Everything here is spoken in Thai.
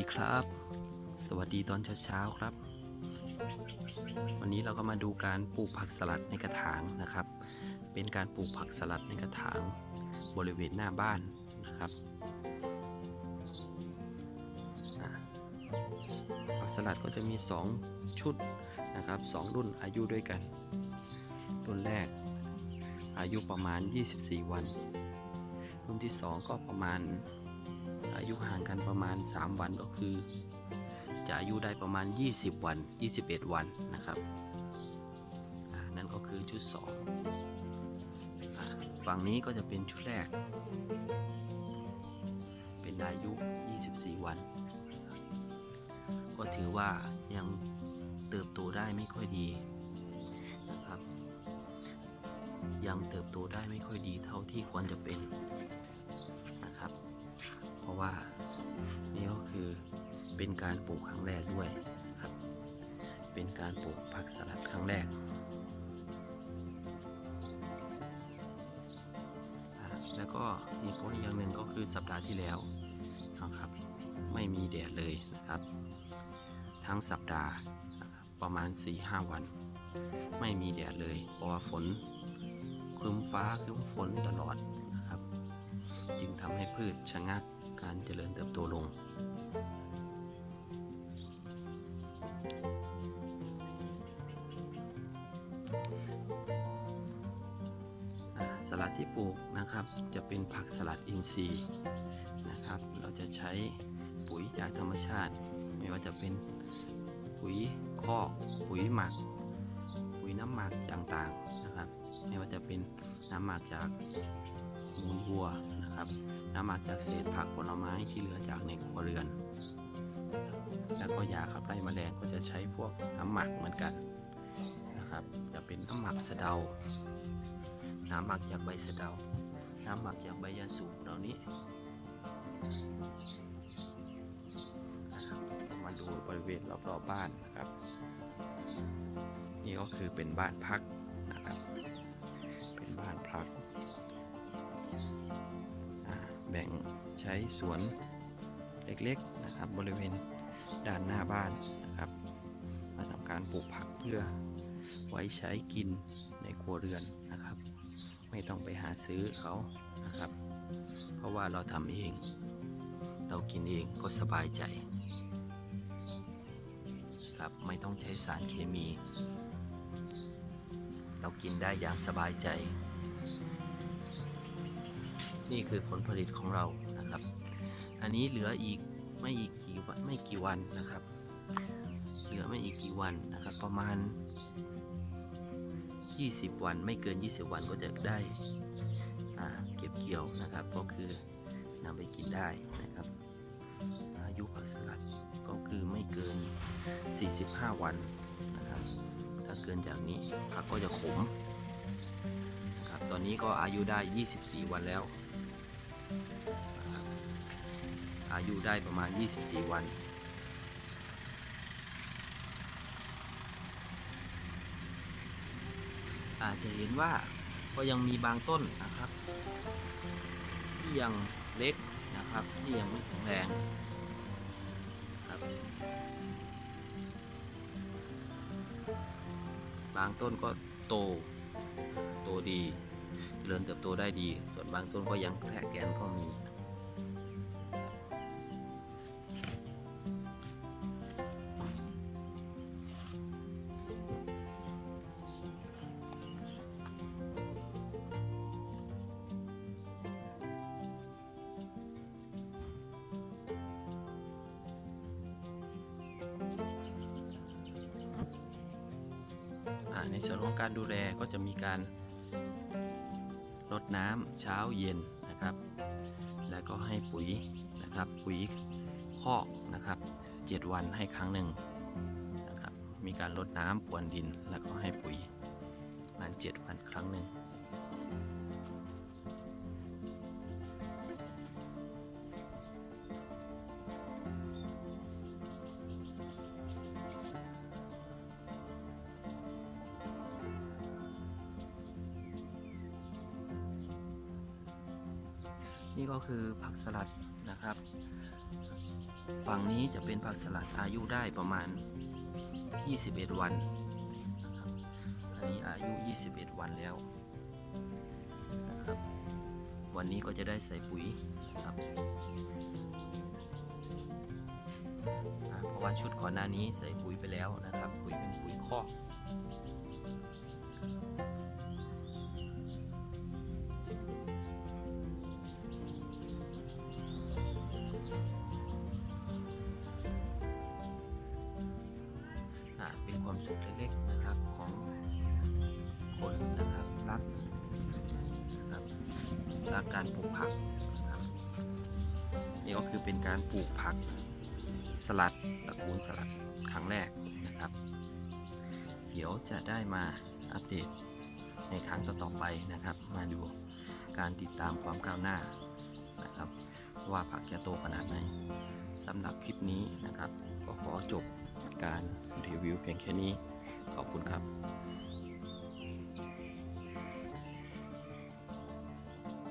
ดีครับ สวัสดีตอนเช้าๆครับ วันนี้เราก็มาดูการปลูกผักสลัดในกระถางนะครับ เป็นการปลูกผักสลัดในกระถางบริเวณหน้าบ้านนะครับผักสลัดก็จะมี 2 ชุดนะครับสองรุ่นอายุด้วยกัน รุ่นแรก อายุประมาณ 24 วัน รุ่นที่ 2 ก็ประมาณ อายุห่างกันประมาณ 3 วันก็คือ จะอายุได้ประมาณ 20 วัน 21 วันนะครับนั่นก็คือชุด2อ่าฝั่งนี้ก็จะเป็นชุดแรก เป็นอายุ 24 วัน ก็ถือว่ายังเติบโตได้ไม่ค่อยดีนะครับยังเติบโตได้ไม่ค่อยดีเท่าที่ควรจะเป็น เพราะว่านี่ก็คือเป็นการปลูกครั้งแรกด้วยครับ เป็นการปลูกผักสลัดครั้งแรกแล้วก็เหตุผลอย่างหนึ่งก็คือสัปดาห์ที่แล้วนะครับ ไม่มีแดดเลยนะครับ ทั้งสัปดาห์ประมาณ 4-5 วัน ไม่มีแดดเลย เพราะว่าฝนครึ้มฟ้าครึ้มฝนตลอด จึงทำให้พืชชะงักการเจริญเติบโตลง สลัดที่ปลูกนะครับจะเป็นผักสลัดอินทรีย์นะครับ เราจะใช้ปุ๋ยจากธรรมชาติ ไม่ว่าจะเป็นปุ๋ยคอกปุ๋ยหมัก ปุ๋ยน้ำหมักต่างๆนะครับ ไม่ว่าจะเป็นน้ำหมักจาก มูลวัวนะครับน้ำหมักจากเศษผักผลไม้ที่เหลือจากในครัวเรือน แล้วก็ยาขับไล่แมลงก็จะใช้พวกน้ำหมักเหมือนกันนะครับ จะเป็นน้ำหมักสะเดา น้ำหมักจากใบสะเดา น้ำหมักจากใบยาสูบเหล่านี้นะครับมาดูบริเวณรอบๆบบ้านนะครับ นี่ก็คือเป็นบ้านพักนะครับ เป็นบ้านพัก แบ่งใช้สวนเล็กๆนะครับบริเวณด้านหน้าบ้านนะครับ มาทำการปลูกผักเพื่อไว้ใช้กินในครัวเรือนนะครับ ไม่ต้องไปหาซื้อเขานะครับ เพราะว่าเราทำเอง เรากินเองก็สบายใจครับไม่ต้องใช้สารเคมี เรากินได้อย่างสบายใจ นี่คือผลผลิตของเรานะครับ อันนี้เหลืออีกไม่อีกกี่วันไม่กี่วันนะครับ เหลือไม่อีกกี่วันนะครับ ประมาณ 20 วันไม่เกิน 20 วันก็จะได้เก็บเกี่ยวนะครับ ก็คือนำไปกินได้นะครับ อายุผักสลัดก็คือไม่เกิน 45 วันนะครับถ้าเกินจากนี้ผักก็จะขมนะครับตอนนี้ก็อายุได้ 24 วันแล้ว อายุได้ประมาณ 24 วันอาจจะเห็นว่าก็ยังมีบางต้นนะครับ ที่ยังเล็กนะครับ ที่ยังไม่แข็งแรงครับ บางต้นก็โต โตดี ริญเติบโตได้ดี ส่วนบางต้นก็ยังแครกแกนก็มีในส่วนของการดูแลก็จะมีการ น้ำเช้าเย็นนะครับ แล้วก็ให้ปุ๋ยนะครับ ปุ๋ยคอกนะครับเจ็ดวันให้ครั้งหนึ่งนะครับ มีการลดน้ำพรวนดิน แล้วก็ให้ปุ๋ยประมาณเจ็ดวันครั้งหนึ่ง นี่ก็คือผักสลัดนะครับ ฝั่งนี้จะเป็นผักสลัดอายุได้ประมาณ 21 วันนะครับอันนี้อายุ 21 วันแล้วนะครับ วันนี้ก็จะได้ใส่ปุ๋ยนะครับเพราะว่าชุดก่อนหน้านี้ใส่ปุ๋ยไปแล้วนะครับ ปุ๋ยเป็นปุ๋ยคอก รักการปลูกผักนะครับนี่ก็คือเป็นการปลูกผักสลัดตระกูลสลัดครั้งแรกนะครับ เดี๋ยวจะได้มาอัปเดตในครั้งต่อๆไปนะครับ มาดูการติดตามความก้าวหน้านะครับ ว่าผักจะโตขนาดไหนสำหรับคลิปนี้นะครับ ก็ขอจบการรีวิวเพียงแค่นี้ขอบคุณครับ